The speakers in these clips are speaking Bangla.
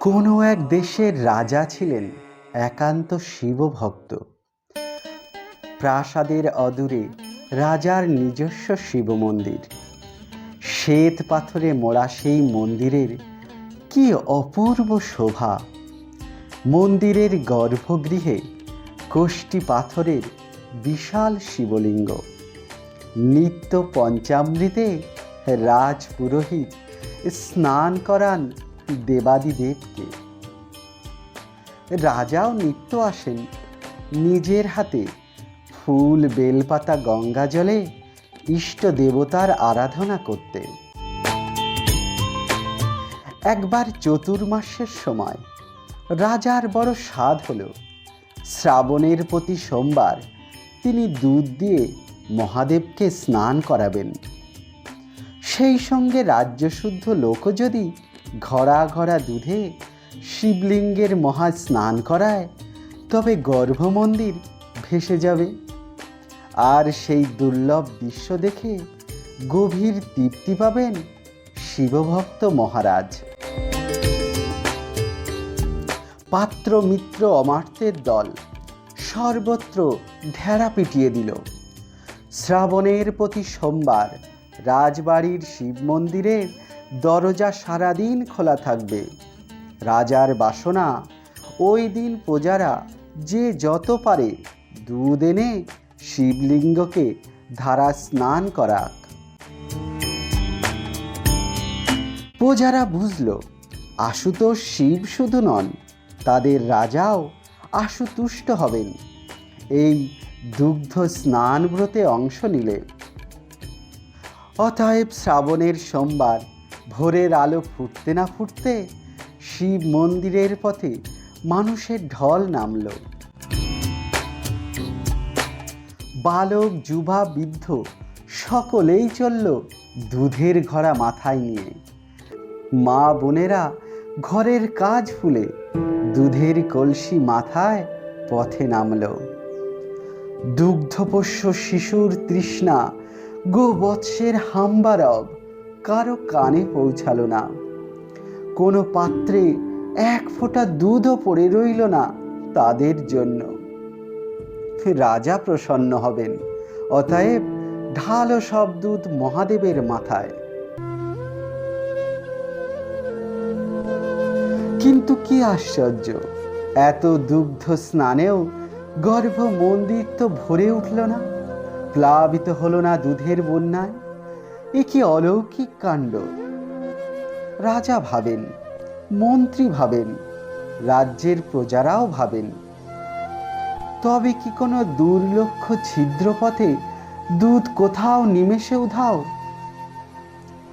কোনো এক দেশের রাজা ছিলেন একান্ত শিবভক্ত। প্রাসাদের অদূরে রাজার নিজস্ব শিব মন্দির শ্বেত পাথরে মোড়া সেই মন্দিরের কি অপূর্ব শোভা। মন্দিরের গর্ভগৃহে কোষ্টি পাথরের বিশাল শিবলিঙ্গ। নিত্য পঞ্চামৃতে রাজ পুরোহিত স্নান করান দেবাদিদেবকে। রাজাও নিত্য আসেন নিজের হাতে ফুল, বেলপাতা, গঙ্গা জলে ইষ্ট দেবতার আরাধনা করতে একবার চতুর্মাসের সময় রাজার বড় স্বাদ হলো। শ্রাবণের প্রতি সোমবার তিনি দুধ দিয়ে মহাদেবকে স্নান করাবেন। সেই সঙ্গে রাজ্যশুদ্ধ লোক যদি ঘরা ঘরা দুধে শিবলিঙ্গের মহা স্নান করায়, তবে গর্ভমন্দির ভেসে যাবে। আর সেই দুর্লভ দৃশ্য দেখে গভীর তৃপ্তি পাবেন শিবভক্ত মহারাজ। পাত্র মিত্র অমার্তের দল সর্বত্র ঢেড়া পিটিয়ে দিল। শ্রাবণের প্রতি সোমবার রাজবাড়ির শিব মন্দিরের দরজা সারাদিন খোলা থাকবে। রাজার বাসনা, ওই দিন প্রজারা যে যত পারে দুধ এনে শিবলিঙ্গকে ধারা স্নান করাক। প্রজারা বুঝল, আশুতোষ শিব শুধু নন, তাদের রাজাও আশুতুষ্ট হবেন। এই দুগ্ধ স্নান ব্রতে অংশ নিলে অতএব শ্রাবণের সোমবার ভোরের আলো ফুটতে না ফুটতে শিব মন্দিরের পথে মানুষের ঢল নামল। বালক, যুবা, বৃদ্ধ সকলেই চলল দুধের ঘড়া মাথায় নিয়ে। মা বোনেরা ঘরের কাজ ফুলে দুধের কলসি মাথায় পথে নামল। দুগ্ধপোষ্য শিশুর তৃষ্ণা গোবৎসের হাম্বারব কারও কানে পৌঁছালো না। কোনো পাত্রে এক ফোঁটা দুধও পড়ে রইল না তাদের জন্য। রাজা প্রসন্ন হবেন, অতএব ঢালো সব দুধ মহাদেবের মাথায়। কিন্তু কি আশ্চর্য, এত দুগ্ধ স্নানেও গর্ভ মন্দির তো ভরে উঠল না। প্লাবিত হলো না দুধের বন্যায়? এ কি অলৌকিক কাণ্ড? রাজা ভাবেন, মন্ত্রী ভাবেন, রাজ্যের প্রজারাও ভাবেন। তবে কি কোনো দুর্লক্ষ ছিদ্রপথে দুধ কোথাও নিমেষে উধাও?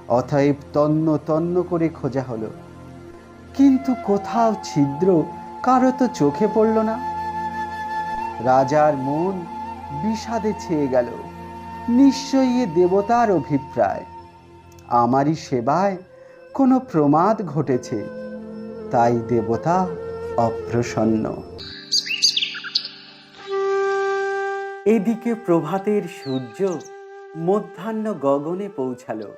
অতএব তন্ন তন্ন করে খোঁজা হলো। কিন্তু কোথাও ছিদ্র কারও তো চোখে পড়ল না। রাজার মন বিষাদে ছেয়ে গেল। নিশ্চয়ই এ দেবতার অভিপ্রায়। আমারই সেবায় কোনো প্রমাদ ঘটেছে, তাই দেবতা অপ্রসন্ন। এদিকে প্রভাতের সূর্য মধ্যাহ্ন গগনে পৌঁছালো।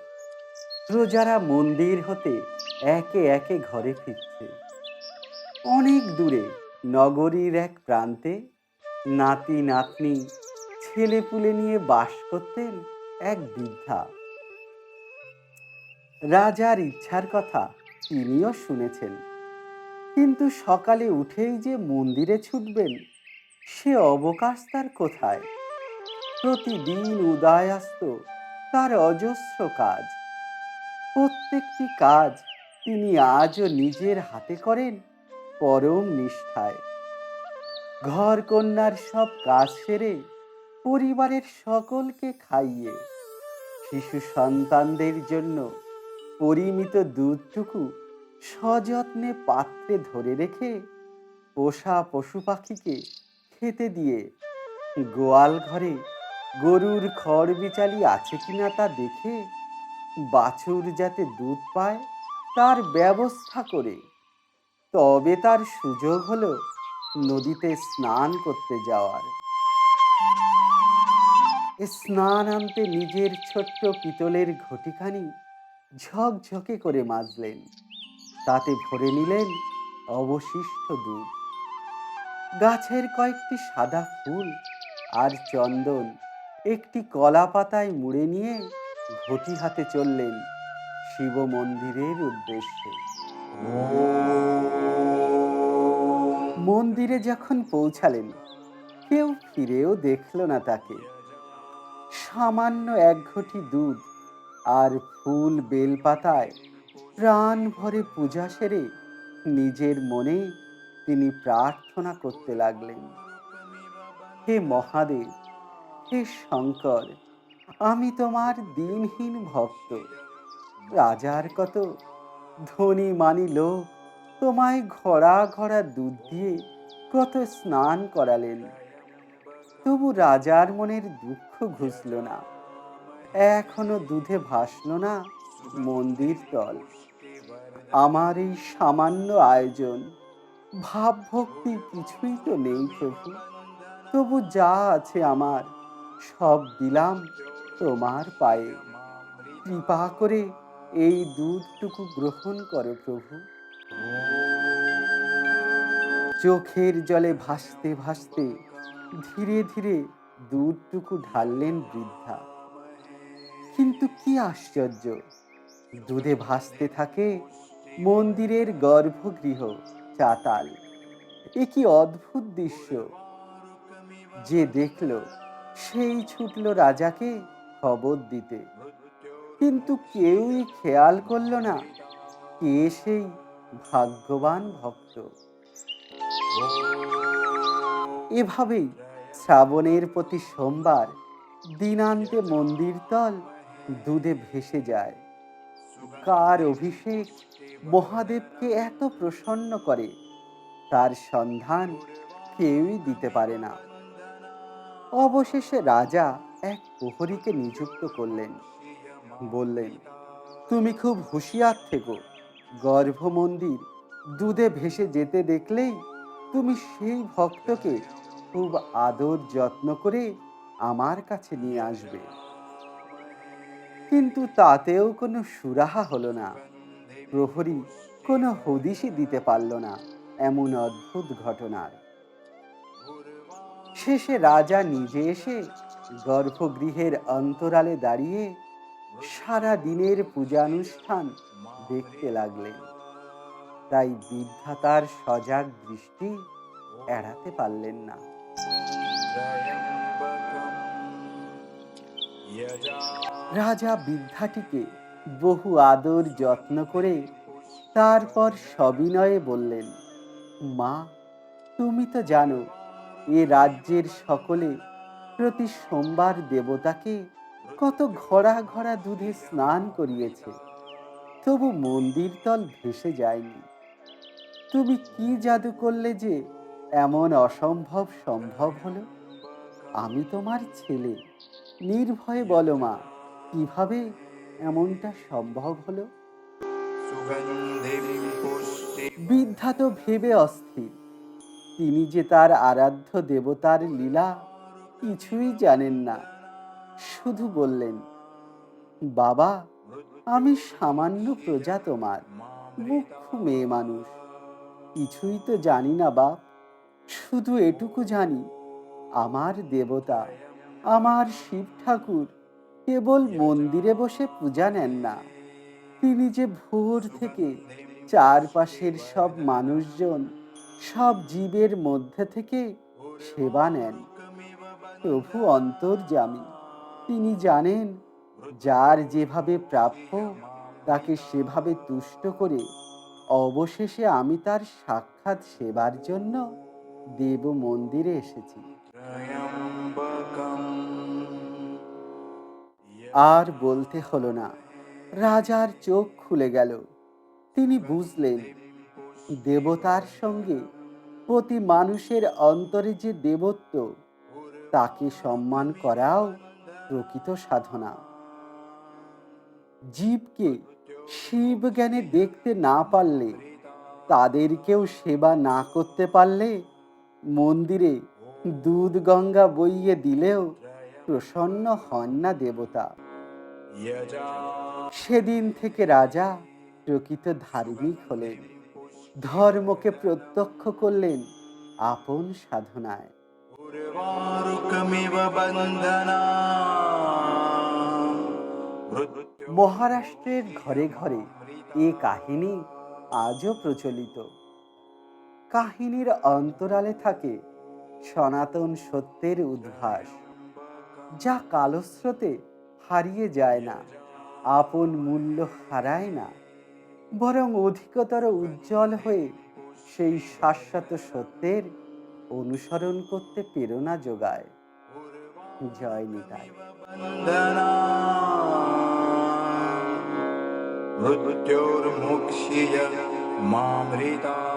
প্রজারা মন্দির হতে একে একে ঘরে ফিরছে। অনেক দূরে নগরীর এক প্রান্তে নাতি, নাতনি, ছেলে পুলে নিয়ে বাস করতেন এক বৃদ্ধা। রাজার ইচ্ছার কথা তিনিও শুনেছেন। কিন্তু সকালে উঠেই যে মন্দিরে ছুটবেন, সে অবকাশ তার কোথায়? প্রতিদিন উদয়াস্ত তার অজস্র কাজ। প্রত্যেকটি কাজ তিনি আজও নিজের হাতে করেন পরম নিষ্ঠায়। ঘর কন্যার সব কাজ সেরে পরিবারের সকলকে খাইয়ে শিশু সন্তানদের জন্য পরিমিত দুধটুকু সযত্নে পাত্রে ধরে রেখে পোষা পশু পাখিকে খেতে দিয়ে গোয়াল ঘরে গরুর খড় বিচালি আছে কিনা তা দেখে বাছুর যাতে দুধ পায় তার ব্যবস্থা করে। তবে তার সুযোগ হলো নদীতে স্নান করতে যাওয়ার। স্নান আনতে নিজের ছোট্ট পিতলের ঘটিখানি ঝকঝকে করে মাজলেন। তাতে ভরে নিলেন অবশিষ্ট দুধ। গাছের কয়েকটি সাদা ফুল আর চন্দন একটি কলা পাতায় মুড়ে নিয়ে ঘটি হাতে চললেন শিব মন্দিরের উদ্দেশ্যে। মন্দিরে যখন পৌঁছালেন, কেউ ফিরেও দেখল না তাকে। সামান্য এক ঘটি দুধ আর ফুল বেলপাতায় প্রাণ ভরে পূজা সেরে নিজের মনে তিনি প্রার্থনা করতে লাগলেন, হে মহাদেব, হে শঙ্কর, আমি তোমার দিনহীন ভক্ত। রাজার কত ধনী মানি লোক তোমায় ঘোড়া ঘোড়া দুধ দিয়ে কত স্নান করালেন। তবু রাজার মনের দুঃখ ঘুষল না। এখনও দুধে ভাসল না মন্দির তল। আমার এই সামান্য আয়োজন ভাব ভক্তি কিছুই তো নেই প্রভু। তবু যা আছে আমার, সব দিলাম তোমার পায়ে। কৃপা করে এই দুধটুকু গ্রহণ করো প্রভু। চোখের জলে ভাসতে ভাসতে ধীরে ধীরে দুধটুকু ঢাললেন বৃদ্ধা। কিন্তু কি আশ্চর্য, দুধে ভাসতে থাকে মন্দিরের গর্ভগৃহ চাতাল। এ কি অদ্ভুত দৃশ্য। যে দেখল, সেই ছুটল রাজাকে খবর দিতে। কিন্তু কেউই খেয়াল করল না, কে সেই ভাগ্যবান ভক্ত। এভাবেই শ্রাবণের প্রতি সোমবার দিনান্তে মন্দির তল দুধে ভেসে যায়। কার অভিষেক মহাদেবকে এত প্রসন্ন করে, তার সন্ধান কেউই দিতে পারে না। অবশেষে রাজা এক প্রহরীকে নিযুক্ত করলেন। বললেন, তুমি খুব হুঁশিয়ার থেকো। গর্ভ মন্দির দুধে ভেসে যেতে দেখলেই তুমি সেই ভক্তকে খুব আদর যত্ন করে আমার কাছে নিয়ে আসবে। কিন্তু তাতেও কোনো সুরাহা হলো না। প্রহরী কোনো হদিশই দিতে পারল না এমন অদ্ভুত ঘটনার। শেষে রাজা নিজে এসে গর্ভগৃহের অন্তরালে দাঁড়িয়ে সারা দিনের পূজানুষ্ঠান দেখতে লাগলেন। তাই বিধাতার সজাগ দৃষ্টি এড়াতে পারলেন না। রাজা বৃদ্ধাটিকে বহু আদর যত্ন করে তারপর সবিনয়ে বললেন, মা, তুমি তো জানো, এ রাজ্যের সকলে প্রতি সোমবার দেবতাকে কত ঘোড়া ঘোড়া দুধে স্নান করিয়েছে। তবু মন্দির তল ভেসে যায়নি। তুমি কি জাদু করলে যে এমন অসম্ভব সম্ভব হলো? আমি তোমার ছেলে। নির্ভয়ে বলো মা, কীভাবে এমনটা সম্ভব হলো? বৃদ্ধা তো ভেবে অস্থির। তিনি যে তার আরাধ্য দেবতার লীলা কিছুই জানেন না। শুধু বললেন, বাবা, আমি সামান্য প্রজা তোমার মুখ্য মেয়ে মানুষ। কিছুই তো জানি না, বাপ। শুধু এটুকু জানি, আমার দেবতা, আমার শিব ঠাকুর কেবল মন্দিরে বসে পূজা নেন না। তিনি যে ভোর থেকে চারপাশের সব মানুষজন, সব জীবের মধ্যে থেকে সেবা নেন। প্রভু অন্তর্যামী। তিনি জানেন যার যেভাবে প্রাপ্য তাকে সেভাবে তুষ্ট করে অবশেষে আমি তার সাক্ষাৎ সেবার জন্য দেব মন্দিরে এসেছি। আর বলতে হলো না রাজার চোখ খুলে গেল। তিনি বুঝলেন দেবতার সঙ্গে প্রতি মানুষের অন্তরে যে দেবত্ব তাকে সম্মান করাও প্রকৃত সাধনা। জীবকে শিব জ্ঞানে দেখতে না পারলে, তাদেরকেও সেবা না করতে পারলে, মন্দিরে দুধ গঙ্গা বইয়ে দিলেও প্রসন্ন হন না দেবতা। সেদিন থেকে রাজা প্রকৃত ধার্মিক হলেন। ধর্মকে প্রত্যক্ষ করলেন আপন সাধনায়। মহারাষ্ট্রের ঘরে ঘরে এ কাহিনী আজও প্রচলিত। কাহিনীর অন্তরালে থাকে সনাতন সত্যের উদ্ভাস, যা কালস্রোতে হারিয়ে যায় না, আপন মূল্য হারায় না, বরং অধিকতর উজ্জ্বল হয়ে সেই শাশ্বত সত্যের অনুসরণ করতে প্রেরণা যোগায়। জয় নিতাই। মৃত্যুর্মুক্ষিয় মামৃতা